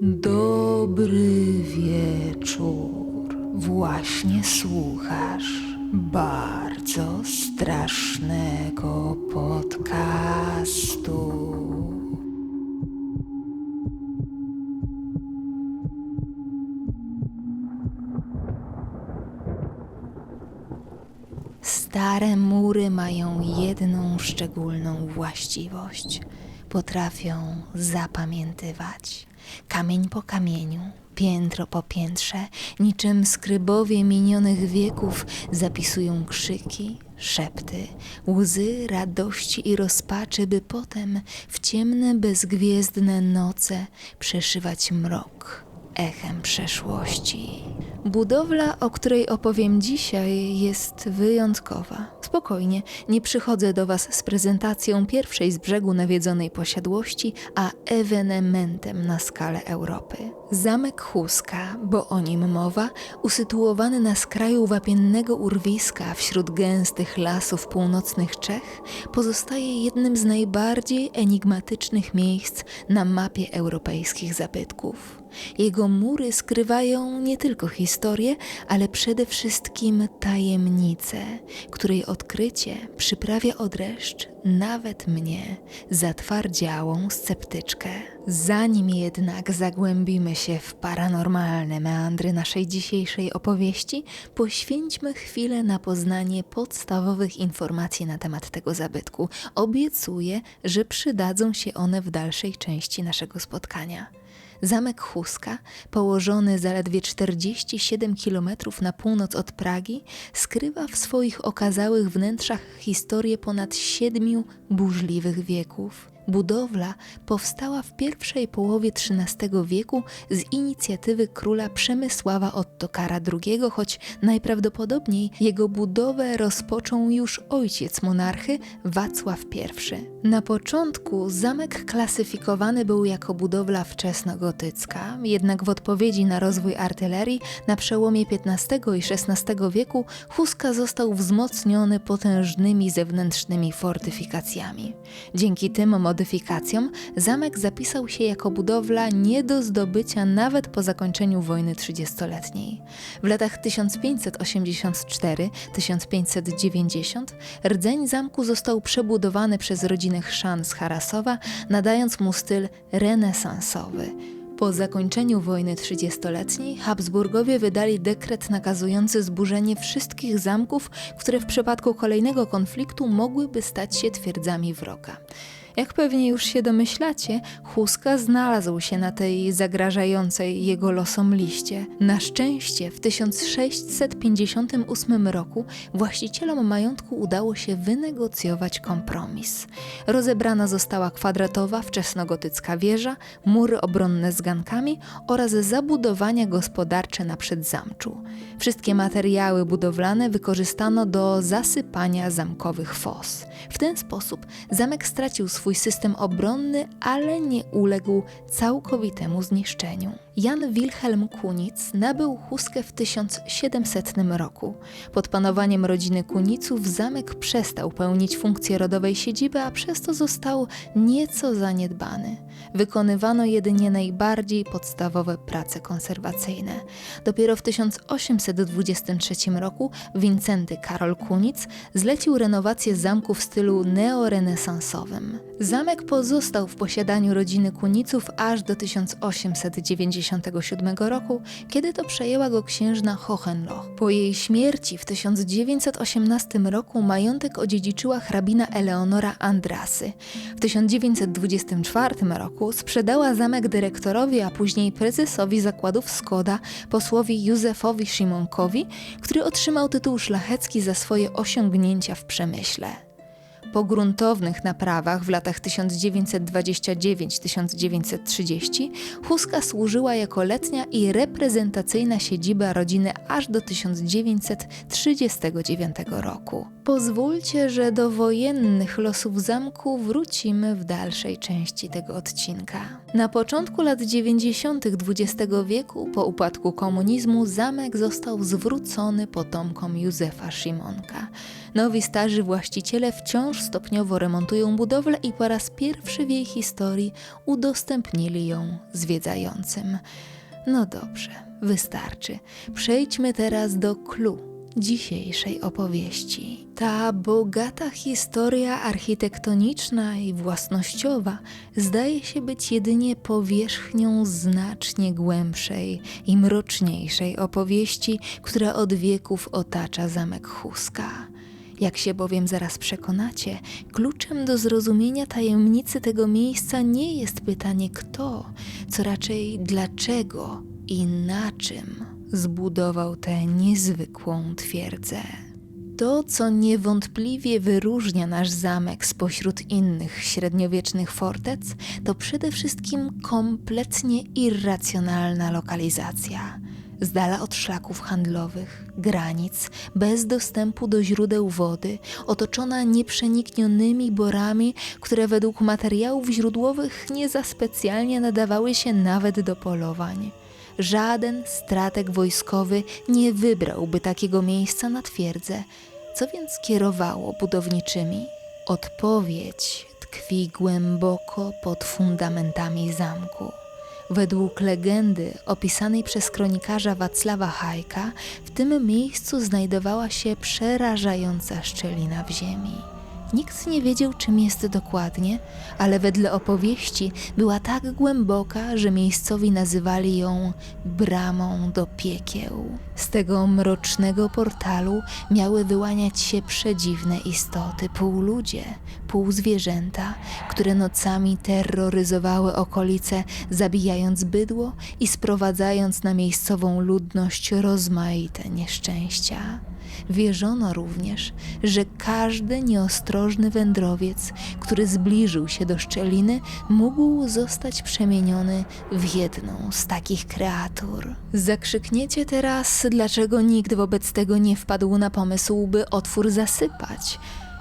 Dobry wieczór. Właśnie słuchasz bardzo strasznego podcastu. Stare mury mają jedną szczególną właściwość. Potrafią zapamiętywać. Kamień po kamieniu, piętro po piętrze, niczym skrybowie minionych wieków zapisują krzyki, szepty, łzy radości i rozpaczy, by potem w ciemne, bezgwiezdne noce przeszywać mrok echem przeszłości. Budowla, o której opowiem dzisiaj, jest wyjątkowa. Spokojnie, nie przychodzę do Was z prezentacją pierwszej z brzegu nawiedzonej posiadłości, a ewenementem na skalę Europy. Zamek Huska, bo o nim mowa, usytuowany na skraju wapiennego urwiska wśród gęstych lasów północnych Czech, pozostaje jednym z najbardziej enigmatycznych miejsc na mapie europejskich zabytków. Jego mury skrywają nie tylko historię, ale przede wszystkim tajemnicę, której odkrycie przyprawia odreszcz nawet mnie, zatwardziałą sceptyczkę. Zanim jednak zagłębimy się w paranormalne meandry naszej dzisiejszej opowieści, poświęćmy chwilę na poznanie podstawowych informacji na temat tego zabytku. Obiecuję, że przydadzą się one w dalszej części naszego spotkania. Zamek Huska, położony zaledwie 47 km na północ od Pragi, skrywa w swoich okazałych wnętrzach historię ponad siedmiu burzliwych wieków. Budowla powstała w pierwszej połowie XIII wieku z inicjatywy króla Przemysława Ottokara II, choć najprawdopodobniej jego budowę rozpoczął już ojciec monarchy Wacław I. Na początku zamek klasyfikowany był jako budowla wczesnogotycka, jednak w odpowiedzi na rozwój artylerii na przełomie XV i XVI wieku Huska został wzmocniony potężnymi zewnętrznymi fortyfikacjami. Dzięki tym modyfikacjom zamek zapisał się jako budowla nie do zdobycia nawet po zakończeniu wojny trzydziestoletniej. W latach 1584-1590 rdzeń zamku został przebudowany przez rodzinę Chrzan z Harasowa, nadając mu styl renesansowy. Po zakończeniu wojny trzydziestoletniej Habsburgowie wydali dekret nakazujący zburzenie wszystkich zamków, które w przypadku kolejnego konfliktu mogłyby stać się twierdzami wroga. Jak pewnie już się domyślacie, Huska znalazł się na tej zagrażającej jego losom liście. Na szczęście w 1658 roku właścicielom majątku udało się wynegocjować kompromis. Rozebrana została kwadratowa wczesnogotycka wieża, mury obronne z gankami oraz zabudowania gospodarcze na przedzamczu. Wszystkie materiały budowlane wykorzystano do zasypania zamkowych fos. W ten sposób zamek stracił swój system obronny, ale nie uległ całkowitemu zniszczeniu. Jan Wilhelm Kunic nabył Huskę w 1700 roku. Pod panowaniem rodziny Kuniców zamek przestał pełnić funkcję rodowej siedziby, a przez to został nieco zaniedbany. Wykonywano jedynie najbardziej podstawowe prace konserwacyjne. Dopiero w 1823 roku Wincenty Karol Kunic zlecił renowację zamku w stylu neorenesansowym. Zamek pozostał w posiadaniu rodziny Kuniców aż do 1897 roku, kiedy to przejęła go księżna Hohenloch. Po jej śmierci w 1918 roku majątek odziedziczyła hrabina Eleonora Andrasy. W 1924 roku sprzedała zamek dyrektorowi, a później prezesowi zakładów Skoda, posłowi Józefowi Szymonkowi, który otrzymał tytuł szlachecki za swoje osiągnięcia w przemyśle. Po gruntownych naprawach w latach 1929-1930 Huska służyła jako letnia i reprezentacyjna siedziba rodziny aż do 1939 roku. Pozwólcie, że do wojennych losów zamku wrócimy w dalszej części tego odcinka. Na początku lat 90. XX wieku, po upadku komunizmu, zamek został zwrócony potomkom Józefa Szymonka. Nowi starzy właściciele wciąż stopniowo remontują budowlę i po raz pierwszy w jej historii udostępnili ją zwiedzającym. No dobrze, wystarczy. Przejdźmy teraz do clue dzisiejszej opowieści. Ta bogata historia architektoniczna i własnościowa zdaje się być jedynie powierzchnią znacznie głębszej i mroczniejszej opowieści, która od wieków otacza zamek Huska. Jak się bowiem zaraz przekonacie, kluczem do zrozumienia tajemnicy tego miejsca nie jest pytanie kto, co raczej dlaczego i na czym zbudował tę niezwykłą twierdzę. To, co niewątpliwie wyróżnia nasz zamek spośród innych średniowiecznych fortec, to przede wszystkim kompletnie irracjonalna lokalizacja. Z dala od szlaków handlowych, granic, bez dostępu do źródeł wody, otoczona nieprzeniknionymi borami, które według materiałów źródłowych nie za specjalnie nadawały się nawet do polowań żaden strateg wojskowy nie wybrałby takiego miejsca na twierdzę. Co więc kierowało budowniczymi? Odpowiedź tkwi głęboko pod fundamentami zamku. Według legendy opisanej przez kronikarza Wacława Hajka, w tym miejscu znajdowała się przerażająca szczelina w ziemi. Nikt nie wiedział, czym jest dokładnie, ale wedle opowieści była tak głęboka, że miejscowi nazywali ją bramą do piekieł. Z tego mrocznego portalu miały wyłaniać się przedziwne istoty, pół ludzie, pół zwierzęta, które nocami terroryzowały okolice, zabijając bydło i sprowadzając na miejscową ludność rozmaite nieszczęścia. Wierzono również, że każdy nieostrożny wędrowiec, który zbliżył się do szczeliny, mógł zostać przemieniony w jedną z takich kreatur. Zakrzykniecie teraz, dlaczego nikt wobec tego nie wpadł na pomysł, by otwór zasypać.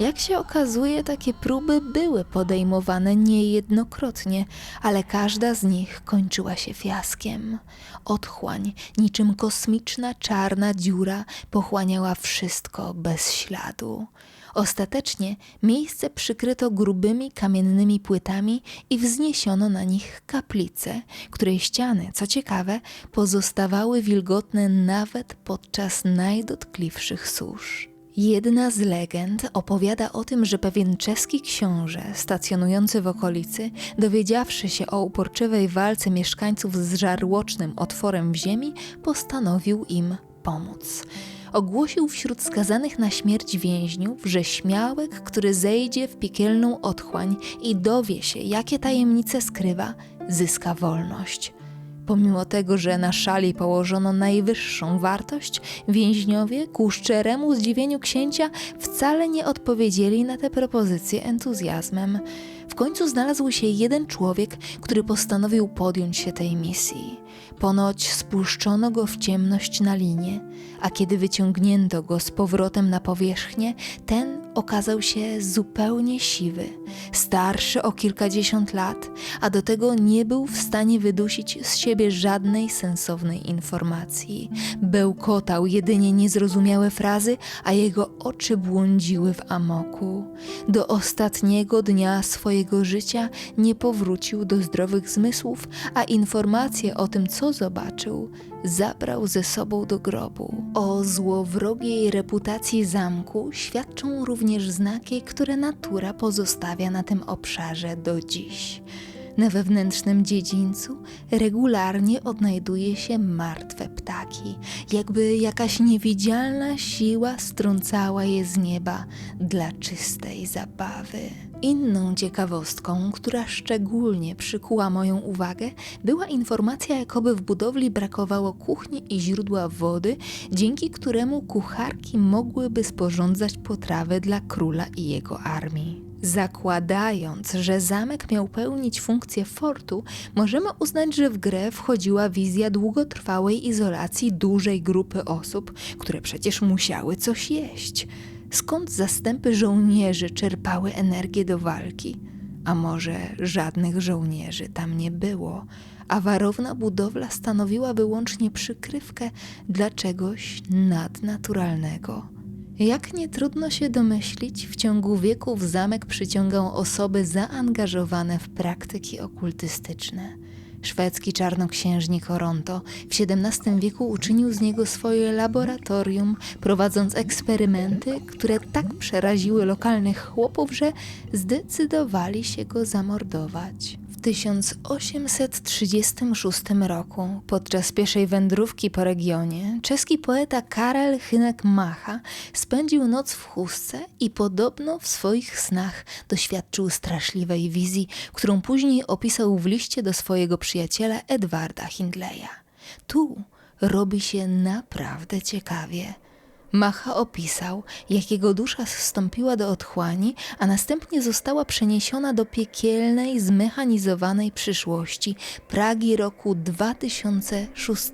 Jak się okazuje, takie próby były podejmowane niejednokrotnie, ale każda z nich kończyła się fiaskiem. Otchłań, niczym kosmiczna czarna dziura, pochłaniała wszystko bez śladu. Ostatecznie miejsce przykryto grubymi kamiennymi płytami i wzniesiono na nich kaplicę, której ściany, co ciekawe, pozostawały wilgotne nawet podczas najdotkliwszych susz. Jedna z legend opowiada o tym, że pewien czeski książę stacjonujący w okolicy, dowiedziawszy się o uporczywej walce mieszkańców z żarłocznym otworem w ziemi, postanowił im pomóc. Ogłosił wśród skazanych na śmierć więźniów, że śmiałek, który zejdzie w piekielną otchłań i dowie się, jakie tajemnice skrywa, zyska wolność. Pomimo tego, że na szali położono najwyższą wartość, więźniowie ku szczeremu zdziwieniu księcia wcale nie odpowiedzieli na te propozycje entuzjazmem. W końcu znalazł się jeden człowiek, który postanowił podjąć się tej misji. Ponoć spuszczono go w ciemność na linie, a kiedy wyciągnięto go z powrotem na powierzchnię, ten okazał się zupełnie siwy, starszy o kilkadziesiąt lat, a do tego nie był w stanie wydusić z siebie żadnej sensownej informacji. Bełkotał jedynie niezrozumiałe frazy, a jego oczy błądziły w amoku. Do ostatniego dnia swojego życia nie powrócił do zdrowych zmysłów, a informacje o tym, co zobaczył, zabrał ze sobą do grobu. O złowrogiej reputacji zamku świadczą również znaki, które natura pozostawia na tym obszarze do dziś. Na wewnętrznym dziedzińcu regularnie odnajduje się martwe ptaki, jakby jakaś niewidzialna siła strącała je z nieba dla czystej zabawy. Inną ciekawostką, która szczególnie przykuła moją uwagę, była informacja, jakoby w budowli brakowało kuchni i źródła wody, dzięki któremu kucharki mogłyby sporządzać potrawy dla króla i jego armii. Zakładając, że zamek miał pełnić funkcję fortu, możemy uznać, że w grę wchodziła wizja długotrwałej izolacji dużej grupy osób, które przecież musiały coś jeść. Skąd zastępy żołnierzy czerpały energię do walki? A może żadnych żołnierzy tam nie było, a warowna budowla stanowiła wyłącznie przykrywkę dla czegoś nadnaturalnego? Jak nie trudno się domyślić, w ciągu wieków zamek przyciągał osoby zaangażowane w praktyki okultystyczne. Szwedzki czarnoksiężnik Oronto w XVII wieku uczynił z niego swoje laboratorium, prowadząc eksperymenty, które tak przeraziły lokalnych chłopów, że zdecydowali się go zamordować. W 1836 roku, podczas pieszej wędrówki po regionie, czeski poeta Karel Hynek Macha spędził noc w chustce i podobno w swoich snach doświadczył straszliwej wizji, którą później opisał w liście do swojego przyjaciela Edwarda Hindleya. Tu robi się naprawdę ciekawie. Macha opisał, jak jego dusza zstąpiła do otchłani, a następnie została przeniesiona do piekielnej, zmechanizowanej przyszłości Pragi roku 2006,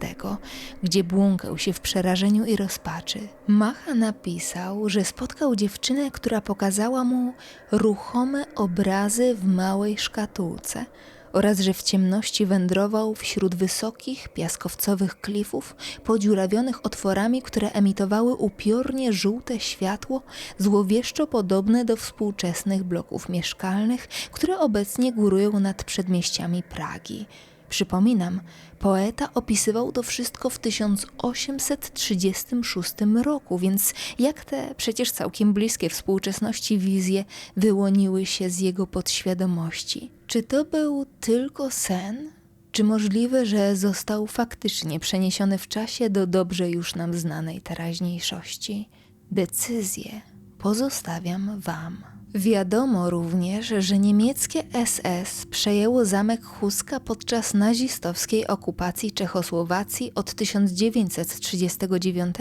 gdzie błąkał się w przerażeniu i rozpaczy. Macha napisał, że spotkał dziewczynę, która pokazała mu ruchome obrazy w małej szkatułce oraz że w ciemności wędrował wśród wysokich, piaskowcowych klifów, podziurawionych otworami, które emitowały upiornie żółte światło, złowieszczo podobne do współczesnych bloków mieszkalnych, które obecnie górują nad przedmieściami Pragi. Przypominam, poeta opisywał to wszystko w 1836 roku, więc jak te przecież całkiem bliskie współczesności wizje wyłoniły się z jego podświadomości? Czy to był tylko sen? Czy możliwe, że został faktycznie przeniesiony w czasie do dobrze już nam znanej teraźniejszości? Decyzję pozostawiam Wam. Wiadomo również, że niemieckie SS przejęło zamek Huska podczas nazistowskiej okupacji Czechosłowacji od 1939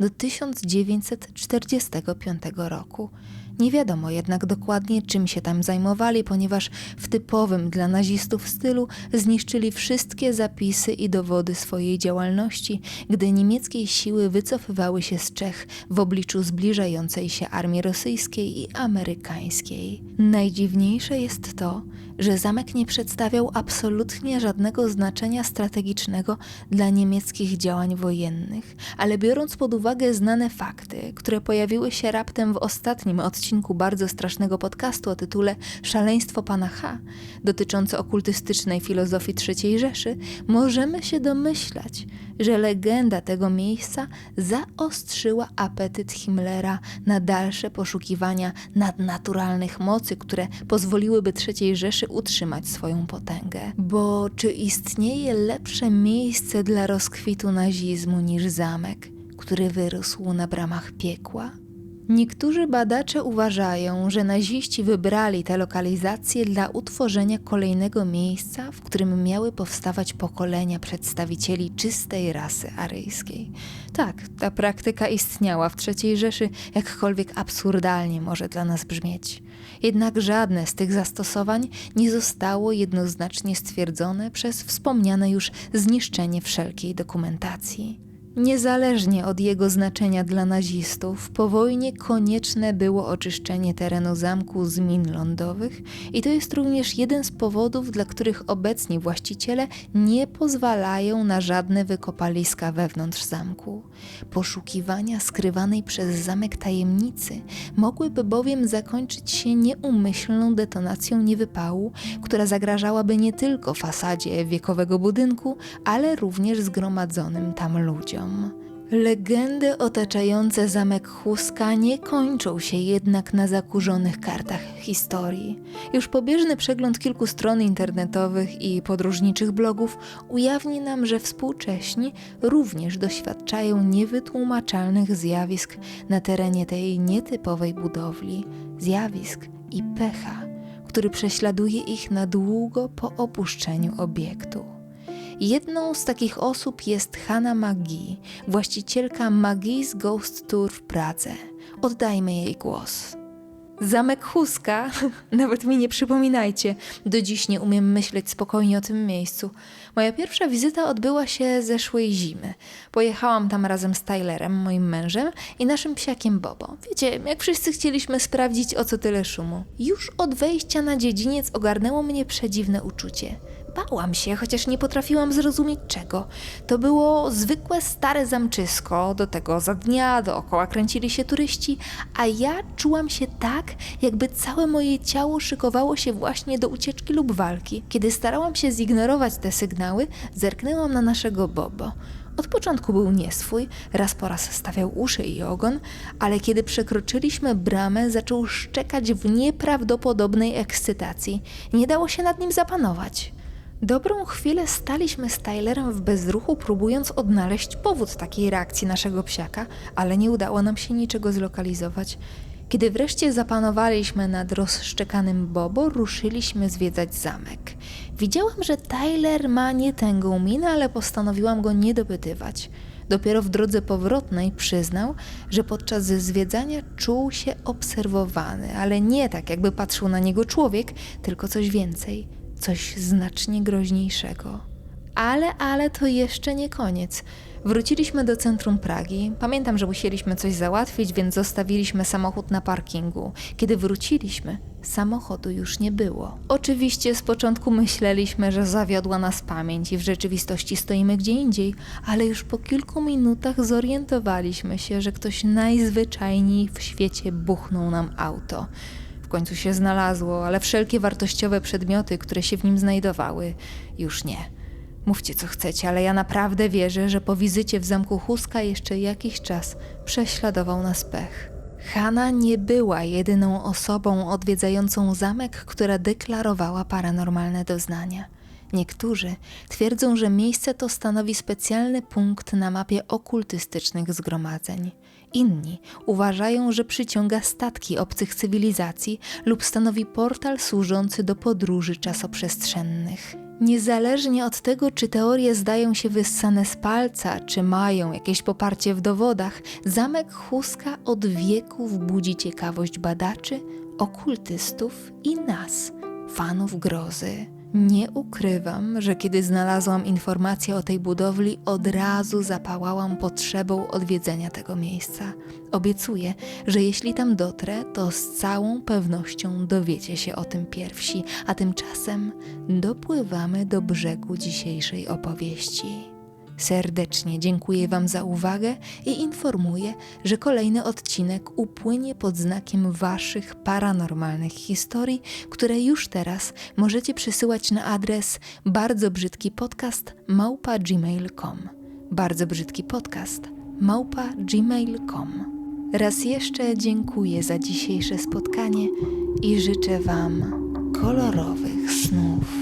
do 1945 roku. Nie wiadomo jednak dokładnie, czym się tam zajmowali, ponieważ w typowym dla nazistów stylu zniszczyli wszystkie zapisy i dowody swojej działalności, gdy niemieckie siły wycofywały się z Czech w obliczu zbliżającej się armii rosyjskiej i amerykańskiej. Najdziwniejsze jest to, że zamek nie przedstawiał absolutnie żadnego znaczenia strategicznego dla niemieckich działań wojennych, ale biorąc pod uwagę znane fakty, które pojawiły się raptem w ostatnim odcinku bardzo strasznego podcastu o tytule Szaleństwo pana H, dotyczące okultystycznej filozofii III Rzeszy, możemy się domyślać, że legenda tego miejsca zaostrzyła apetyt Himmlera na dalsze poszukiwania nadnaturalnych mocy, które pozwoliłyby III Rzeszy utrzymać swoją potęgę. Bo czy istnieje lepsze miejsce dla rozkwitu nazizmu niż zamek, który wyrósł na bramach piekła? Niektórzy badacze uważają, że naziści wybrali tę lokalizację dla utworzenia kolejnego miejsca, w którym miały powstawać pokolenia przedstawicieli czystej rasy aryjskiej. Tak, ta praktyka istniała w III Rzeszy, jakkolwiek absurdalnie może dla nas brzmieć. Jednak żadne z tych zastosowań nie zostało jednoznacznie stwierdzone przez wspomniane już zniszczenie wszelkiej dokumentacji. Niezależnie od jego znaczenia dla nazistów, po wojnie konieczne było oczyszczenie terenu zamku z min lądowych i to jest również jeden z powodów, dla których obecni właściciele nie pozwalają na żadne wykopaliska wewnątrz zamku. Poszukiwania skrywanej przez zamek tajemnicy mogłyby bowiem zakończyć się nieumyślną detonacją niewypału, która zagrażałaby nie tylko fasadzie wiekowego budynku, ale również zgromadzonym tam ludziom. Legendy otaczające zamek Huska nie kończą się jednak na zakurzonych kartach historii. Już pobieżny przegląd kilku stron internetowych i podróżniczych blogów ujawni nam, że współcześni również doświadczają niewytłumaczalnych zjawisk na terenie tej nietypowej budowli. Zjawisk i pecha, który prześladuje ich na długo po opuszczeniu obiektu. Jedną z takich osób jest Hanna Magi, właścicielka Magi's Ghost Tour w Pradze. Oddajmy jej głos. Zamek Huska, nawet mi nie przypominajcie, do dziś nie umiem myśleć spokojnie o tym miejscu. Moja pierwsza wizyta odbyła się zeszłej zimy. Pojechałam tam razem z Tylerem, moim mężem, i naszym psiakiem Bobo. Wiecie, jak wszyscy chcieliśmy sprawdzić, o co tyle szumu. Już od wejścia na dziedziniec ogarnęło mnie przedziwne uczucie Bałam się, chociaż nie potrafiłam zrozumieć czego. To było zwykłe stare zamczysko, do tego za dnia dookoła kręcili się turyści, a ja czułam się tak, jakby całe moje ciało szykowało się właśnie do ucieczki lub walki. Kiedy starałam się zignorować te sygnały, zerknęłam na naszego Bobo. Od początku był nieswój, raz po raz stawiał uszy i ogon, ale kiedy przekroczyliśmy bramę, zaczął szczekać w nieprawdopodobnej ekscytacji. Nie dało się nad nim zapanować. Dobrą chwilę staliśmy z Tylerem w bezruchu, próbując odnaleźć powód takiej reakcji naszego psiaka, ale nie udało nam się niczego zlokalizować. Kiedy wreszcie zapanowaliśmy nad rozszczekanym Bobo, ruszyliśmy zwiedzać zamek. Widziałam, że Tyler ma nietęgą minę, ale postanowiłam go nie dopytywać. Dopiero w drodze powrotnej przyznał, że podczas zwiedzania czuł się obserwowany, ale nie tak, jakby patrzył na niego człowiek, tylko coś więcej, coś znacznie groźniejszego. Ale, ale to jeszcze nie koniec. Wróciliśmy do centrum Pragi. Pamiętam, że musieliśmy coś załatwić, więc zostawiliśmy samochód na parkingu. Kiedy wróciliśmy, samochodu już nie było. Oczywiście z początku myśleliśmy, że zawiodła nas pamięć i w rzeczywistości stoimy gdzie indziej, ale już po kilku minutach zorientowaliśmy się, że ktoś najzwyczajniej w świecie buchnął nam auto. W końcu się znalazło, ale wszelkie wartościowe przedmioty, które się w nim znajdowały, już nie. Mówcie co chcecie, ale ja naprawdę wierzę, że po wizycie w zamku Huska jeszcze jakiś czas prześladował nas pech. Hanna nie była jedyną osobą odwiedzającą zamek, która deklarowała paranormalne doznania. Niektórzy twierdzą, że miejsce to stanowi specjalny punkt na mapie okultystycznych zgromadzeń. Inni uważają, że przyciąga statki obcych cywilizacji lub stanowi portal służący do podróży czasoprzestrzennych. Niezależnie od tego, czy teorie zdają się wyssane z palca, czy mają jakieś poparcie w dowodach, zamek Huska od wieków budzi ciekawość badaczy, okultystów i nas, fanów grozy. Nie ukrywam, że kiedy znalazłam informację o tej budowli, od razu zapałałam potrzebą odwiedzenia tego miejsca. Obiecuję, że jeśli tam dotrę, to z całą pewnością dowiecie się o tym pierwsi, a tymczasem dopływamy do brzegu dzisiejszej opowieści. Serdecznie dziękuję Wam za uwagę i informuję, że kolejny odcinek upłynie pod znakiem Waszych paranormalnych historii, które już teraz możecie przysyłać na adres bardzo brzydki podcast małpa gmail.com. Bardzo brzydki podcast małpa gmail.com. Raz jeszcze dziękuję za dzisiejsze spotkanie i życzę Wam kolorowych snów.